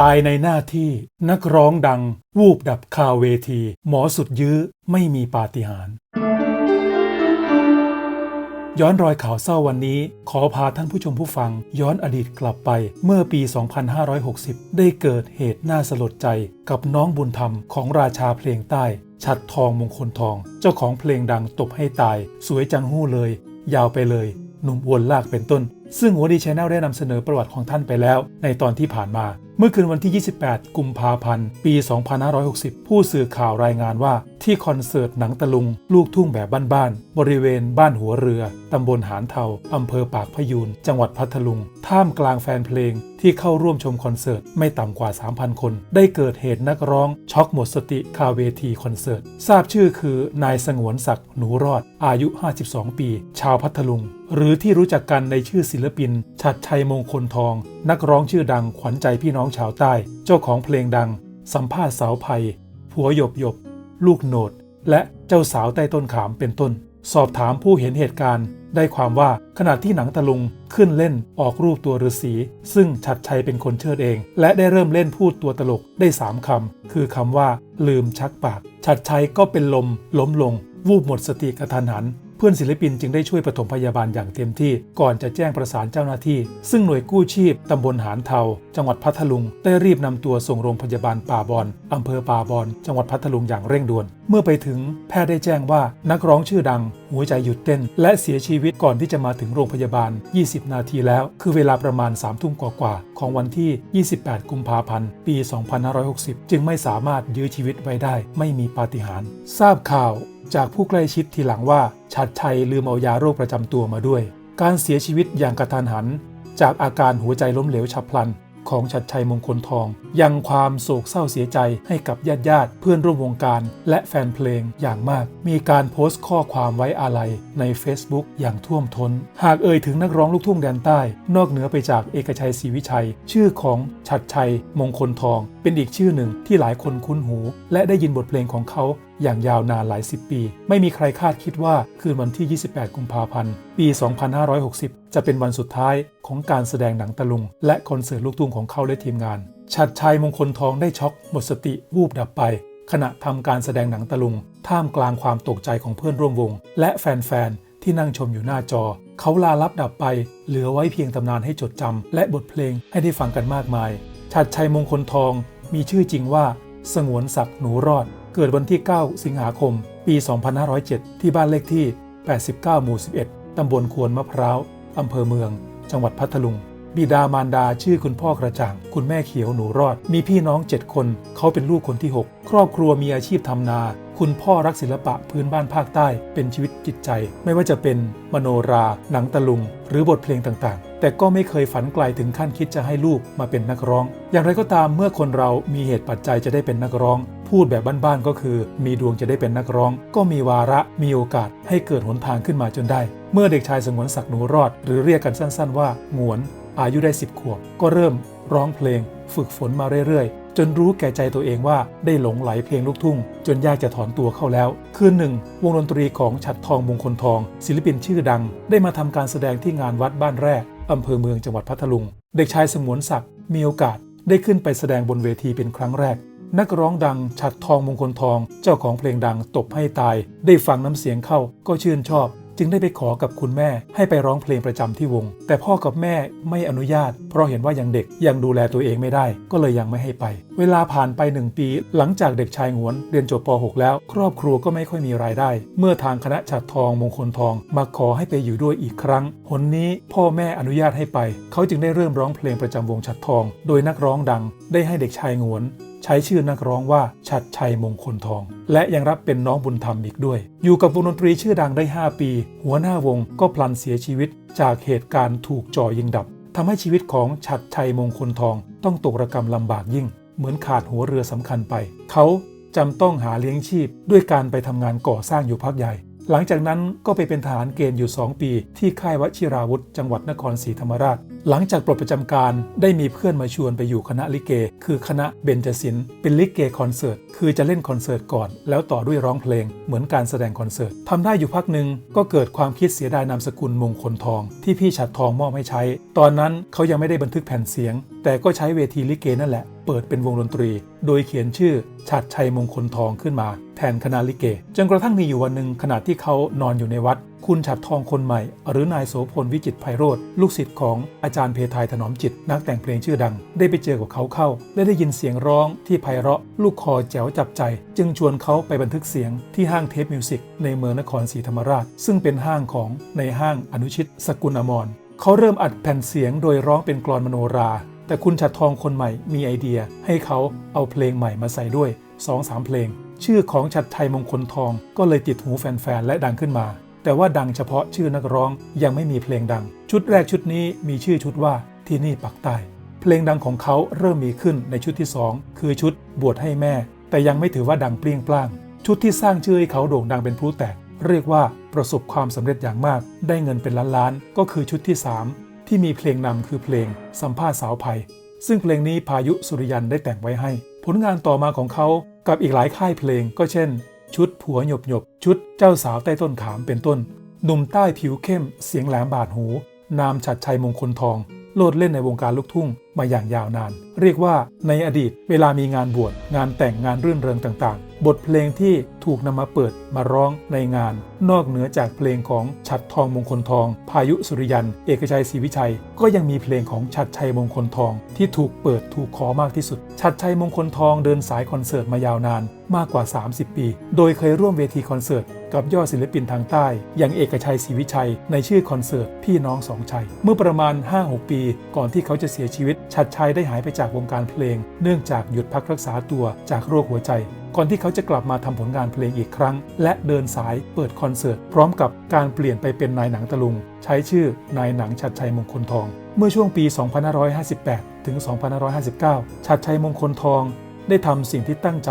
ตายในหน้าที่นักร้องดัง วูบดับคาเวที หมอสุดยื้อไม่มีปาฏิหาริย์ย้อนรอยข่าวเศร้าวันนี้ ขอพาท่านผู้ชมผู้ฟัง ย้อนอดีตกลับไปเมื่อปี 2560 ได้เกิดเหตุน่าสลดใจกับน้องบุญธรรมของราชาเพลงใต้ ชัดทองมงคลทอง เจ้าของเพลงดังตบให้ตาย สวยจังหู้เลย ยาวไปเลย หนุ่มอวนลากเป็นต้น ซึ่งหัวดีชแนลได้นำเสนอประวัติของท่านไปแล้ว ในตอนที่ผ่านมา เมื่อคืนวันที่ 28 กุมภาพันธ์ ปี 2560 ผู้สื่อข่าวรายงานว่าที่คอนเสิร์ตหนังตะลุง ลูกทุ่งแบบบ้านๆ บริเวณบ้านหัวเรือ ตำบลหานเทา อำเภอปากพยูน จังหวัดพัทลุง ท่ามกลางแฟนเพลง ที่เข้าร่วมชมคอนเสิร์ตไม่ต่ำกว่า 3,000 คน ได้เกิดเหตุนักร้องช็อกหมดสติคาเวทีคอนเสิร์ต ทราบชื่อคือนายสงวนศักดิ์หนูรอด อายุ 52 ปี ชาวพัทลุง หรือที่รู้จักกันในชื่อศิลปิน ชัดชัยมงคลทอง นักร้องชื่อดังขวัญใจพี่น้องชาวใต้ เจ้าของเพลงดัง สัมภาษณ์สาวภัยผัวหยบหยบ ลูกโหนด และเจ้าสาวใต้ต้นขามเป็นต้น สอบถามผู้เห็นเหตุการณ์ ได้ความว่าขณะที่หนังตะลุงขึ้นเล่นออกรูปตัวฤาษีซึ่งชัดชัยเป็นคนเชิดเอง และได้เริ่มเล่นพูดตัวตลกได้สามคำคือคำว่า ลืมชักปากชัดชัยก็เป็นลมล้มลง วูบหมดสติกระทันหัน เพื่อนศิลปินจึงได้ช่วยปฐมพยาบาลอย่างเต็มที่ ก่อนจะแจ้งประสานเจ้าหน้าที่ ซึ่งหน่วยกู้ชีพตำบลหานเทา จังหวัดพัทลุง ได้รีบนำตัวส่งโรงพยาบาลป่าบอนอำเภอป่าบอนจังหวัดพัทลุงอย่างเร่งด่วน เมื่อไปถึงแพทย์ได้แจ้งว่านักร้องชื่อดัง หัวใจหยุดเต้น และเสียชีวิตก่อนที่จะมาถึงโรงพยาบาล 20 นาทีแล้ว คือเวลาประมาณ3ทุ่มกว่าๆของวันที่ 28 กุมภาพันธ์ ปี 2560 จึงไม่สามารถยื้อชีวิตไว้ได้ ไม่มีปาฏิหาริย์ทราบข่าว จากผู้ใกล้ชิดทีหลังว่าชัดชัยลืมเอายาโรคประจำตัวมาด้วย การเสียชีวิตอย่างกระทันหัน จากอาการหัวใจล้มเหลวฉับพลัน ของชัดชัยมงคลทอง ยังความโศกเศร้าเสียใจให้กับญาติญาติเพื่อนร่วมวงการ และแฟนเพลงอย่างมาก มีการโพสต์ข้อความไว้อาลัยใน Facebook อย่างท่วมทน้น หากเอ่ยถึงนักร้องลูกทุ่งแดนใต้ นอกเหนือไปจากเอกชัยศรีวิชัย ชื่อของชัดชัยมงคลทอง เป็นอีกชื่อหนึ่งที่หลายคนคุ้นหู และได้ยินบทเพลงของเขาอย่างยาวนานหลายสิบปี ไม่มีใครคาดคิดว่าคืนวันที่ 28 กุมภาพันธ์ ปี 2560 จะเป็นวันสุดท้ายของการแสดงหนังตะลุง และคอนเสิร์ตลูกทุ่งของเขาและทีมงาน ชัดชัยมงคลทองได้ช็อกหมดสติวูบดับไป ขณะทำการแสดงหนังตะลุง ท่ามกลางความตกใจของเพื่อนร่วมวง และแฟนๆที่นั่งชมอยู่หน้าจอ เขาลาลับดับไป เหลือไว้เพียงตำนานให้จดจำและบทเพลงให้ได้ฟังกันมากมายชัดชัยมงคลทองมีชื่อจริงว่า สงวนศักดิ์หนูรอด เกิดวันที่ 9 สิงหาคม ปี 2507 ที่บ้านเลขที่ 89 หมู่ 11 ตำบลควนมะพร้าว อำเภอเมือง จังหวัดพัทลุง บิดามารดาชื่อคุณพ่อกระจ่าง คุณแม่เขียวหนูรอด มีพี่น้อง 7 คน เขาเป็นลูกคนที่ 6 ครอบครัวมีอาชีพทำนา คุณพ่อรักศิลปะพื้นบ้านภาคใต้ เป็นชีวิตจิตใจ ไม่ว่าจะเป็นมโนรา หนังตะลุง หรือบทเพลงต่างๆ แต่ก็ไม่เคยฝันไกลถึงขั้นคิดจะให้ลูกมาเป็นนักร้อง อย่างไรก็ตามเมื่อคนเรามีเหตุปัจจัยจะได้เป็นนักร้อง พูดแบบบ้านๆก็คือ มีดวงจะได้เป็นนักร้อง ก็มีวาระมีโอกาสให้เกิดหนทางขึ้นมาจนได้ เมื่อเด็กชายสงวนศักดิ์หนูรอด หรือเรียกกันสั้นๆว่าหงวน อายุได้ 10 ขวบ ก็เริ่มร้องเพลง ฝึกฝนมาเรื่อยๆ จนรู้แก่ใจตัวเองว่าได้หลงไหลเพลงลูกทุ่ง จนยากจะถอนตัวเข้าแล้ว คืนหนึ่ง วงดนตรีของฉัดทองมงคลทอง ศิลปินชื่อดัง ได้มาทำการแสดงที่งานวัดบ้านแรกอำเภอเมืองจังหวัดพัทลุง เด็กชายสงวนศักดิ์มีโอกาสได้ขึ้นไปแสดงบนเวทีเป็นครั้งแรก นักร้องดังฉัดทองมงคลทองเจ้าของเพลงดังตบให้ตาย ได้ฟังน้ำเสียงเข้าก็ชื่นชอบ จึงได้ไปขอกับคุณแม่ ให้ไปร้องเพลงประจำที่วง แต่พ่อกับแม่ไม่อนุญาต เพราะเห็นว่ายังเด็กยังดูแลตัวเองไม่ได้ ก็เลยยังไม่ให้ไป เวลาผ่านไปหนึ่งปี หลังจากเด็กชายหงวนเรียนจบป .6 แล้ว ครอบครัวก็ไม่ค่อยมีรายได้ เมื่อทางคณะฉัดทองมงคลทอง มาขอให้ไปอยู่ด้วยอีกครั้งหนนี้พ่อแม่อนุญาตให้ไป เขาจึงได้เริ่มร้องเพลงประจำวงฉัดทอง โดยนักร้องดังได้ให้เด็กชายหงวน ใช้ชื่อนักร้องว่าชัดชัยมงคลทอง และยังรับเป็นน้องบุญธรรมอีกด้วย อยู่กับวงดนตรีชื่อดังได้ 5 ปี หัวหน้าวงก็พลันเสียชีวิต จากเหตุการณ์ถูกจ่อยิงดับทำให้ชีวิตของชัดชัยมงคลทอง ต้องตกระกรรมลำบากยิ่ง เหมือนขาดหัวเรือสำคัญไป เขาจำต้องหาเลี้ยงชีพด้วยการไปทำงานก่อสร้างอยู่พักใหญ่ หลังจากนั้นก็ไปเป็นทหารเกณฑ์อยู่ 2 ปี ที่ค่ายวชิราวุธ จังหวัดนครศรีธรรมราช หลังจากปลดประจำการได้มีเพื่อนมาชวนไปอยู่คณะลิเก คือคณะเบญจศิลป์เป็นลิเกคอนเสิร์ต คือจะเล่นคอนเสิร์ตก่อน แล้วต่อด้วยร้องเพลง เหมือนการแสดงคอนเสิร์ตทำได้อยู่พักหนึ่งก็เกิดความคิดเสียดายนามสกุลมงคลทอง ที่พี่ฉัดทองมอบให้ใช้ ตอนนั้นเขายังไม่ได้บันทึกแผ่นเสียง แต่ก็ใช้เวทีลิเกนั่นแหละ เปิดเป็นวงดนตรี โดยเขียนชื่อฉัดชัยมงคลทองขึ้นมา แทนคณะลิเก จนกระทั่งมีอยู่วันหนึ่งขณะที่เขานอนอยู่ในวัด คุณฉัดทองคนใหม่ หรือนายโสพลวิจิตไพโรธลูกศิษย์ของอาจารย์เพทายถนอมจิต นักแต่งเพลงชื่อดัง ได้ไปเจอกับเขาเข้า และได้ยินเสียงร้องที่ไพเราะ ลูกคอแจ๋วจับใจ จึงชวนเขาไปบันทึกเสียงที่ห้างเทปมิวสิกในเมืองนครศรีธรรมราช ซึ่งเป็นห้างของในห้างอนุชิต สกุลอมรเขาเริ่มอัดแผ่นเสียงโดยร้องเป็นกลอนมโนรา แต่คุณฉัดทองคนใหม่มีไอเดีย ให้เขาเอาเพลงใหม่มาใส่ด้วย2-3เพลง ชื่อของฉัดไทยมงคลทองก็เลยติดหูแฟนๆ และดังขึ้นมา แต่ว่าดังเฉพาะชื่อนักร้องยังไม่มีเพลงดัง ชุดแรกชุดนี้มีชื่อชุดว่าที่นี่ปักใต้ เพลงดังของเขาเริ่มมีขึ้นในชุดที่ 2 คือชุดบวชให้แม่ แต่ยังไม่ถือว่าดังเปรี้ยงปร้าง ชุดที่สร้างชื่อให้เขาโด่งดังเป็นพลุแตก เรียกว่าประสบความสำเร็จอย่างมาก ได้เงินเป็นล้านๆ ก็คือชุดที่ 3 ที่มีเพลงนำคือเพลงสัมภาษณ์สาวไผ่ซึ่งเพลงนี้พายุสุริยันได้แต่งไว้ให้ ผลงานต่อมาของเขา กับอีกหลายค่ายเพลงก็เช่น ชุดผัวหยบหยบชุดเจ้าสาวใต้ต้นขามเป็นต้นหนุ่มใต้ผิวเข้มเสียงแหลมบาดหู นามฉัดชัยมงคลทอง โลดเล่นในวงการลูกทุ่งมาอย่างยาวนาน เรียกว่าในอดีตเวลามีงานบวชงานแต่งงานรื่นเริงต่างๆ บทเพลงที่ถูกนำมาเปิดมาร้องในงาน นอกเหนือจากเพลงของฉัดทองมงคลทอง พายุสุริยัน เอกชัยศรีวิชัย ก็ยังมีเพลงของฉัดชัยมงคลทอง ที่ถูกเปิดถูกขอมากที่สุด ฉัดชัยมงคลทองเดินสายคอนเสิร์ตมายาวนานมากกว่า 30 ปี โดยเคยร่วมเวทีคอนเสิร์ต กับยอดศิลปินทางใต้ อย่างเอกชัยศรีวิชัย ในชื่อคอนเสิร์ตพี่น้องสองชัย เมื่อประมาณ 5-6 ปี ก่อนที่เขาจะเสียชีวิต ชัดชัยได้หายไปจากวงการเพลง เนื่องจากหยุดพักรักษาตัวจากโรคหัวใจ ก่อนที่เขาจะกลับมาทำผลงานเพลงอีกครั้ง และเดินสายเปิดคอนเสิร์ต พร้อมกับการเปลี่ยนไปเป็นนายหนังตะลุง ใช้ชื่อนายหนังชัดชัยมงคลทอง เมื่อช่วงปี 2558 ถึง 2559 ชัดชัยมงคลทอง ได้ทำสิ่งที่ตั้งใจ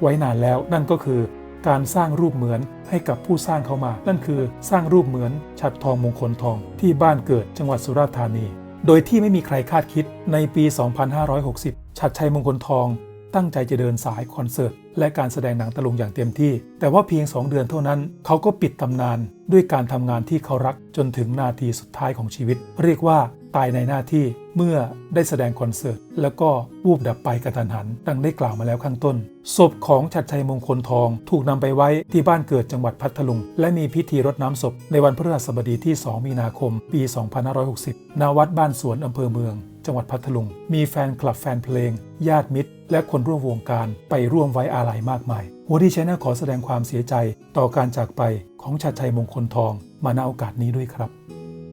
ไว้นานแล้วนั่นก็คือ การสร้างรูปเหมือนให้กับผู้สร้างเขามา นั่นคือสร้างรูปเหมือนฉัดทองมงคลทองที่บ้านเกิดจังหวัดสุราษฎร์ธานี โดยที่ไม่มีใครคาดคิดในปี 2560 ฉัดชัยมงคลทอง ตั้งใจจะเดินสายคอนเสิร์ต และการแสดงหนังตะลุงอย่างเต็มที่ แต่ว่าเพียง 2 เดือนเท่านั้น เขาก็ปิดตำนาน ด้วยการทำงานที่เขารักจนถึงนาทีสุดท้ายของชีวิต เรียกว่า ตายในหน้าที่เมื่อได้แสดงคอนเสิร์ตแล้วก็วูบดับไปกระทันหัน ดังได้กล่าวมาแล้วข้างต้น ศพของชัดชัยมงคลทอง ถูกนำไปไว้ที่บ้านเกิดจังหวัดพัทลุง และมีพิธีรดน้ำศพ ในวันพฤหัสบดีที่ 2 มีนาคม ปี 2560ณวัดบ้านสวนอำเภอเมือง จังหวัดพัทลุง มีแฟนคลับแฟนเพลง ญาติมิตร และคนร่วมวงการไปร่วมไว้อาลัยมากมายหัวดีชแนลขอแสดงความเสียใจต่อการจากไปของชัดชัยมงคลทอง มาณโอกาสนี้ด้วยครับ